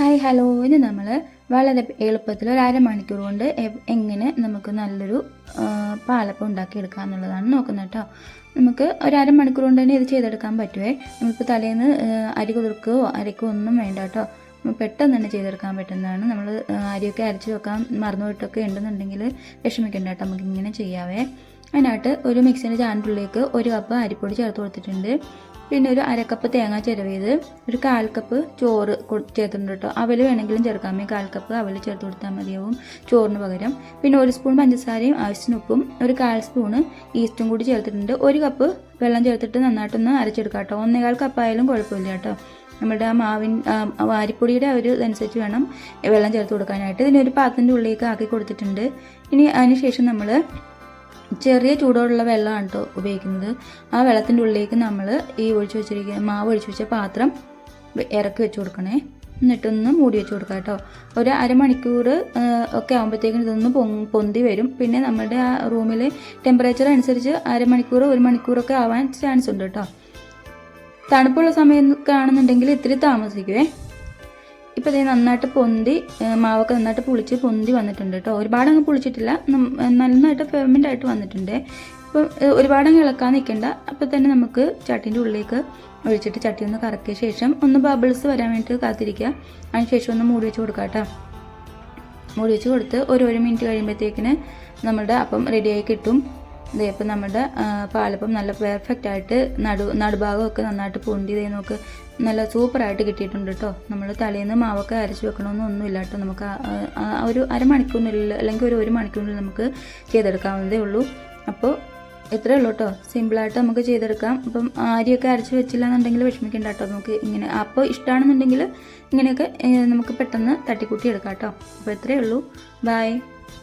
Hi hello ഇനി നമ്മൾ വളരെ എളുപ്പത്തിൽ ഒരു അരമണിക്കൂർ കൊണ്ട് എങ്ങനെ നമുക്ക് നല്ലൊരു പാലപ്പം ഉണ്ടാക്കിയെടുക്കാം എന്നുള്ളതാണ് നോക്കുന്നത് കേട്ടോ. നമുക്ക് ഒരു അരമണിക്കൂർ കൊണ്ട് തന്നെ ഇത് ചെയ്തെടുക്കാൻ പറ്റുമേ നമ്മളിപ്പോൾ തലേന്ന് അരി കുതിർക്കുകയോ അരക്കുകയോ ഒന്നും വേണ്ട കേട്ടോ. പെട്ടെന്ന് തന്നെ ചെയ്തെടുക്കാൻ പറ്റുന്നതാണ്. നമ്മൾ അരിയൊക്കെ അരച്ച് വെക്കാൻ മറന്നുപോയിട്ടൊക്കെ ഉണ്ടെന്നുണ്ടെങ്കിൽ വിഷമിക്കണ്ട കേട്ടോ. നമുക്ക് ഇങ്ങനെ ചെയ്യാവേ. അതിനായിട്ട് ഒരു മിക്സിന്റെ ചാനലിലേക്ക് ഒരു കപ്പ് അരിപ്പൊടി ചേർത്ത് കൊടുത്തിട്ടുണ്ട്. പിന്നെ ഒരു അരക്കപ്പ് തേങ്ങ ചിരവിയത് ഒരു കാൽ കപ്പ് ചോറ് ചേർത്തിട്ടുണ്ട് കേട്ടോ അവൽ വേണമെങ്കിലും ചേർക്കാമേ കാൽ കപ്പ് അവൽ ചേർത്ത് കൊടുത്താൽ മതിയാവും ചോറിന് പകരം. പിന്നെ ഒരു സ്പൂൺ പഞ്ചസാരയും ആവശ്യത്തിന് ഉപ്പും ഒരു കാൽ സ്പൂണ് ഈസ്റ്റും കൂടി ചേർത്തിട്ടുണ്ട്. ഒരു കപ്പ് വെള്ളം ചേർത്തിട്ട് നന്നായിട്ടൊന്ന് അരച്ചെടുക്കാം കേട്ടോ ഒന്നേകാൽ കപ്പായാലും കുഴപ്പമില്ല കേട്ടോ നമ്മുടെ ആ മാവിൻ വാരിപ്പൊടിയുടെ ആ ഒരു ഇതനുസരിച്ച് വേണം വെള്ളം ചേർത്ത് കൊടുക്കാനായിട്ട്. ഇതിനൊരു പാത്രത്തിന്റെ ഉള്ളിലേക്ക് ആക്കി കൊടുത്തിട്ടുണ്ട്. ഇനി അതിന് ശേഷം നമ്മൾ ചെറിയ ചൂടോടുള്ള വെള്ളമാണ് കേട്ടോ ഉപയോഗിക്കുന്നത്. ആ വെള്ളത്തിന്റെ ഉള്ളിലേക്ക് നമ്മൾ ഈ ഒഴിച്ചു വെച്ചിരിക്കുന്ന മാവ് ഒഴിച്ചു വെച്ച പാത്രം ഇറക്കി വെച്ച് കൊടുക്കണേ. എന്നിട്ടൊന്ന് മൂടി വെച്ച് കൊടുക്കാം കേട്ടോ ഒരു അരമണിക്കൂർ ഒക്കെ ആകുമ്പോഴത്തേക്കും ഇതൊന്ന് പൊന്തി വരും. പിന്നെ നമ്മുടെ ആ റൂമിൽ ടെമ്പറേച്ചർ അനുസരിച്ച് അരമണിക്കൂർ ഒരു മണിക്കൂറൊക്കെ ആവാൻ ചാൻസ് ഉണ്ട് കേട്ടോ തണുപ്പുള്ള സമയം കാണുന്നുണ്ടെങ്കിൽ ഇത്തിരി താമസിക്കുവേ. ഇപ്പോൾ ഇത് നന്നായിട്ട് പൊന്തി മാവൊക്കെ നന്നായിട്ട് പുളിച്ച് പൊന്തി വന്നിട്ടുണ്ട് കേട്ടോ. ഒരുപാട് അങ്ങ് പുളിച്ചിട്ടില്ല നന്നായിട്ട് ഫെർമെന്റ് ആയിട്ട് വന്നിട്ടുണ്ട്. ഇപ്പം ഒരുപാട് അങ്ങ് ഇളക്കാൻ നിൽക്കേണ്ട അപ്പോൾ തന്നെ നമുക്ക് ചട്ടീന്റെ ഉള്ളിലേക്ക് ഒഴിച്ചിട്ട് ചട്ടി ഒന്ന് കറക്കിയ ശേഷം ഒന്ന് ബബിൾസ് വരാൻ വേണ്ടിയിട്ട് കാത്തിരിക്കുക. അതിന് ശേഷം ഒന്ന് മൂടി വെച്ച് കൊടുക്കാം കേട്ടോ. മൂടി വെച്ച് കൊടുത്ത് ഒരു ഒരു മിനിറ്റ് കഴിയുമ്പോഴത്തേക്കിന് നമ്മുടെ അപ്പം റെഡിയായി കിട്ടും. ഇതേ നമ്മുടെ പാലപ്പം നല്ല പെർഫെക്റ്റ് ആയിട്ട് നടു നടുഭാഗമൊക്കെ നന്നായിട്ട് പൊണ്ടി ഇതേ നോക്ക് നല്ല സൂപ്പറായിട്ട് കിട്ടിയിട്ടുണ്ട് കേട്ടോ നമ്മൾ തലേന്ന് മാവൊക്കെ അരച്ച് വെക്കണമെന്നൊന്നുമില്ല കേട്ടോ നമുക്ക് ഒരു അരമണിക്കൂറിനുള്ളിൽ അല്ലെങ്കിൽ ഒരു ഒരു മണിക്കൂറിനുള്ളിൽ നമുക്ക് ചെയ്തെടുക്കാവുന്നതേ ഉള്ളൂ. അപ്പോൾ ഇത്രേ ഉള്ളൂ കേട്ടോ സിമ്പിളായിട്ട് നമുക്ക് ചെയ്തെടുക്കാം. അപ്പം അരിയൊക്കെ അരച്ച് വെച്ചില്ല എന്നുണ്ടെങ്കിൽ വിഷമിക്കണ്ട കേട്ടോ നമുക്ക് ഇങ്ങനെ അപ്പോൾ ഇഷ്ടമാണെന്നുണ്ടെങ്കിൽ ഇങ്ങനെയൊക്കെ നമുക്ക് പെട്ടെന്ന് തട്ടിക്കൂട്ടി എടുക്കാം കേട്ടോ അപ്പോൾ ഇത്രയേ ഉള്ളൂ. ബൈ